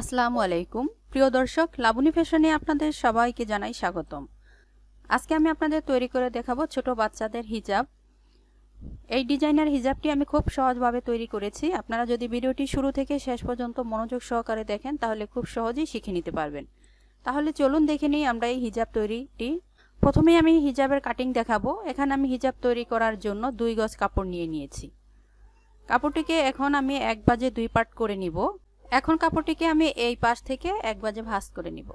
আসসালামু আলাইকুম। প্রিয় দর্শক, লাবণী ফ্যাশনে আপনাদের সবাইকে জানাই স্বাগতম। আজকে আমি আপনাদের তৈরি করে দেখাবো ছোট বাচ্চাদের হিজাব। এই ডিজাইনার হিজাবটি আমি খুব সহজভাবে তৈরি করেছি। আপনারা যদি ভিডিওটি শুরু থেকে শেষ পর্যন্ত মনোযোগ সহকারে দেখেন, তাহলে খুব সহজেই শিখে নিতে পারবেন। তাহলে চলুন দেখে নিই আমরা এই হিজাব তৈরিটি। প্রথমে আমি হিজাবের কাটিং দেখাবো। এখানে আমি হিজাব তৈরি করার জন্য দুই গজ কাপড় নিয়ে নিয়েছি। কাপড়টিকে এখন আমি এক বাজে দুই পার্ট করে নিব। এখন কাপড়টিকে আমি এই পাশ থেকে এক বাজে ভাঁজ করে নিব।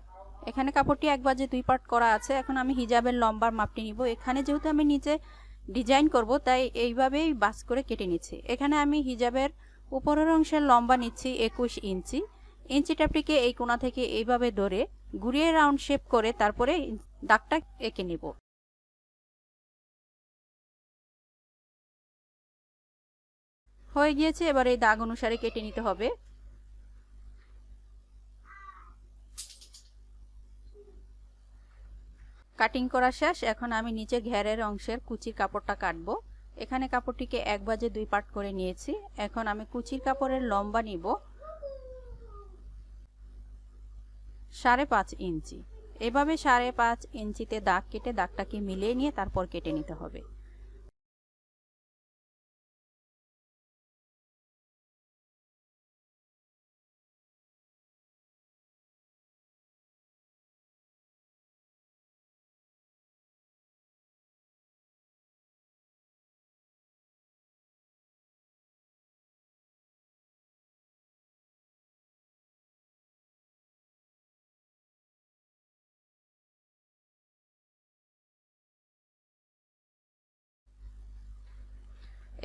এখানে কাপড়টি এক বাজে দুই পার্ট করা আছে। এখন আমি হিজাবের লম্বার মাপটি নিব। এখানে যেহেতু আমি নিচে ডিজাইন করব, তাই এইভাবেই বাস করে কেটে নিচ্ছি। এখানে আমি হিজাবের উপরের অংশের লম্বা নিচ্ছি একুশ ইঞ্চি। ইঞ্চি ট্যাপটিকে এই কোনা থেকে এইভাবে ধরে ঘুরিয়ে রাউন্ড শেপ করে তারপরে দাগটা এঁকে নিব। হয়ে গিয়েছে, এবার এই দাগ অনুসারে কেটে নিতে হবে। কাটিং করা শেষ, এখন আমি নিচে ঘেরের অংশের কুচির কাপড়টা কাটব। এখানে কাপড়টিকে এক বাজে দুই পার্ট করে নিয়েছি। এখন আমি কুচির কাপড়ের লম্বা নিব সাড়ে পাঁচ ইঞ্চি। এভাবে সাড়ে পাঁচ ইঞ্চিতে দাগ কেটে দাগটাকে মিলিয়ে নিয়ে তারপর কেটে নিতে হবে।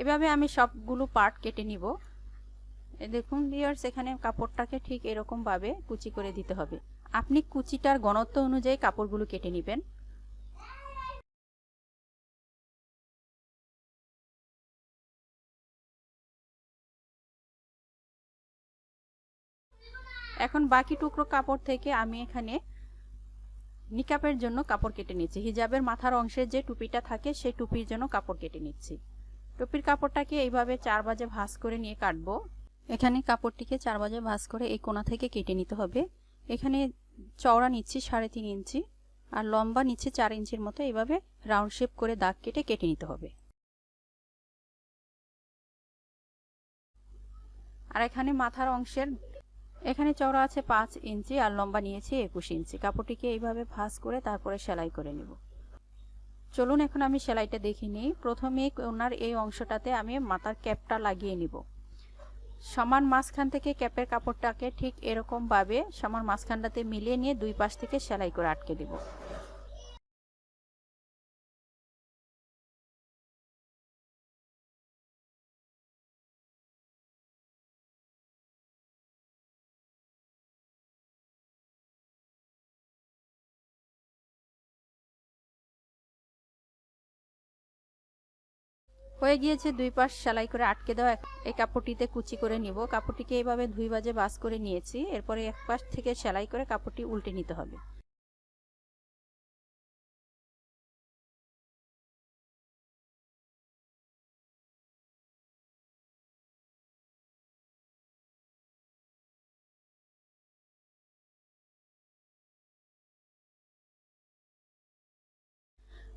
এভাবে আমি সবগুলো পার্ট কেটে নিব। দেখুন ভিউয়ার্স এখানে কাপড়টাকে ঠিক এরকম ভাবে কুচি করে দিতে হবে। আপনি কুচিটার ঘনত্ব অনুযায়ী কাপড়গুলো কেটে নেবেন। এখন বাকি টুকরো কাপড় থেকে আমি এখানে নিকাপের জন্য কাপড় কেটে নিচ্ছি। হিজাবের মাথার অংশে যে টুপিটা থাকে, সেই টুপির জন্য কাপড় কেটে নিচ্ছি। টুপির কাপড়টাকে এইভাবে চার বাজে ভাঁজ করে নিয়ে কাটবো। এখানে কাপড়টিকে চার বাজে ভাঁজ করে এই কোনা থেকে কেটে নিতে হবে। এখানে চওড়া নিচ্ছি সাড়ে তিন ইঞ্চি আর লম্বা নিচ্ছি চার ইঞ্চির মতো। এইভাবে রাউন্ড শেপ করে দাগ কেটে কেটে নিতে হবে। আর এখানে মাথার অংশের, এখানে চওড়া আছে পাঁচ ইঞ্চি আর লম্বা নিয়েছি একুশ ইঞ্চি। কাপড়টিকে এইভাবে ভাঁজ করে তারপরে সেলাই করে নেব। চলুন এখন আমি সেলাইটা দেখে নিই। প্রথমে ওনার এই অংশটাতে আমি মাথার ক্যাপটা লাগিয়ে নিব। সমান মাঝখান থেকে ক্যাপের কাপড়টাকে ঠিক এরকমভাবে সমান মাঝখানটাতে মিলিয়ে নিয়ে দুই পাশ থেকে সেলাই করে আটকে দিব। হয়ে গিয়েছে, দুই পাশ সেলাই করে আটকে দেওয়া। এই কাপড়টিতে কুচি করে নিব। কাপড়টিকে এইভাবে দুই বাজে বাস করে নিয়েছি। এরপরে এক পাশ থেকে সেলাই করে কাপড়টি উল্টে নিতে হবে।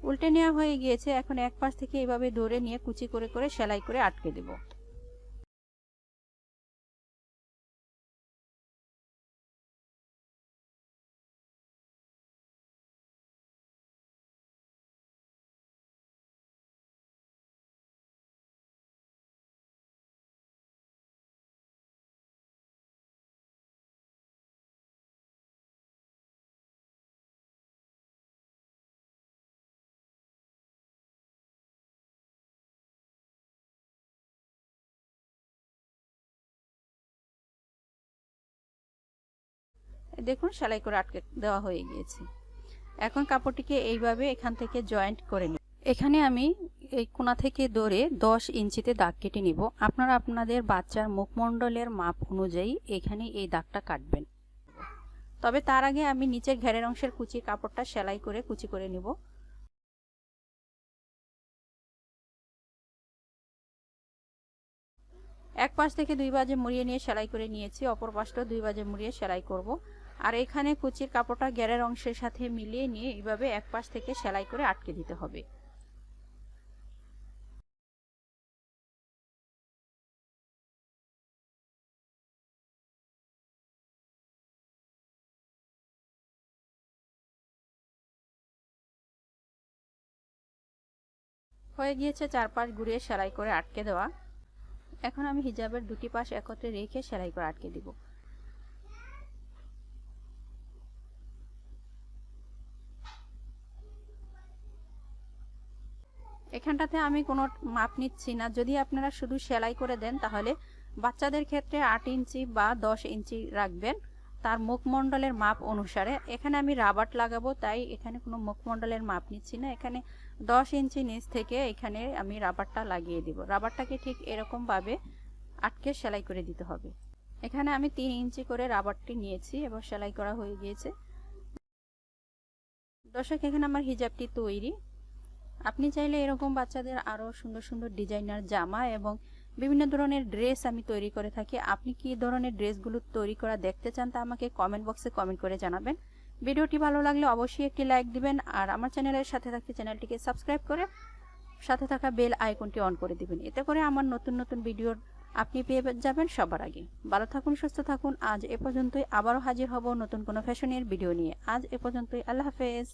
উল্টে নেওয়া হয়ে গিয়েছে, এখন এক পাশ থেকে এভাবে ধরে নিয়ে কুচি করে করে, সেলাই করে আটকে দেব। দেখুন, সেলাই করে আটকে দেওয়া হয়ে গিয়েছে। এখন কাপড়টিকে এইভাবে এখান থেকে জয়েন্ট করে নেব এখানে আমি এই কোনা থেকে ধরে দশ ইঞ্চিতে দাগ কেটে নিব। আপনারা আপনাদের বাচ্চার মুখমণ্ডলের মাপ অনুযায়ী এখানে এই দাগটা কাটবেন। তবে তার আগে আমি নিচের ঘেরের অংশের কুচির কাপড়টা সেলাই করে কুচি করে নিব। এক পাশ থেকে দুই বাজে মুড়িয়ে নিয়ে সেলাই করে নিয়েছি, অপর পাশটা দুই বাজে মুড়িয়ে সেলাই করব। আর এখানে কুচির কাপড়টা গ্যারের অংশের সাথে মিলিয়ে নিয়ে এইভাবে এক পাশ থেকে সেলাই করে আটকে দিতে হবে। হয়ে গিয়েছে চারপাশ ঘুরিয়ে সেলাই করে আটকে দেওয়া। এখন আমি হিজাবের দুটি পাশ একত্রে রেখে সেলাই করে আটকে দিব। এখানটাতে আমি কোনো মাপ নিচ্ছি না। যদি আপনারা শুধু সেলাই করে দেন, তাহলে বাচ্চাদের ক্ষেত্রে আট ইঞ্চি বা দশ ইঞ্চি রাখবেন। তার মুখমণ্ডলের মাপ অনুসারে। এখানে আমি রাবাট লাগাবো, তাই এখানে কোনো মুখমণ্ডলের মাপ নিচ্ছি না। এখানে দশ ইঞ্চি নিচ থেকে এখানে আমি রাবারটা লাগিয়ে দিব। রাবারটাকে ঠিক এরকমভাবে আটকে সেলাই করে দিতে হবে। এখানে আমি তিন ইঞ্চি করে রাবারটি নিয়েছি এবং সেলাই করা হয়ে গিয়েছে। দর্শক, এখানে আমার হিজাবটি তৈরি। আপনি চাইলে এরকম বাচ্চাদের আরও সুন্দর সুন্দর ডিজাইনার জামা এবং বিভিন্ন ধরনের ড্রেস আমি তৈরি করে থাকি। আপনি কি ধরনের ড্রেসগুলো তৈরি করা দেখতে চান তা আমাকে কমেন্ট বক্সে কমেন্ট করে জানাবেন। ভিডিওটি ভালো লাগলে অবশ্যই একটি লাইক দিবেন আর আমার চ্যানেলের সাথে থাকতে চ্যানেলটিকে সাবস্ক্রাইব করে সাথে থাকা বেল আইকনটি অন করে দিবেন। এতে করে আমার নতুন নতুন ভিডিওর আপনি পেয়ে যাবেন সবার আগে। ভালো থাকুন, সুস্থ থাকুন। আজ এ পর্যন্তই আবারও হাজির হব নতুন কোনো ফ্যাশনের ভিডিও নিয়ে। আজ এ পর্যন্তই। আল্লাহ হাফেজ।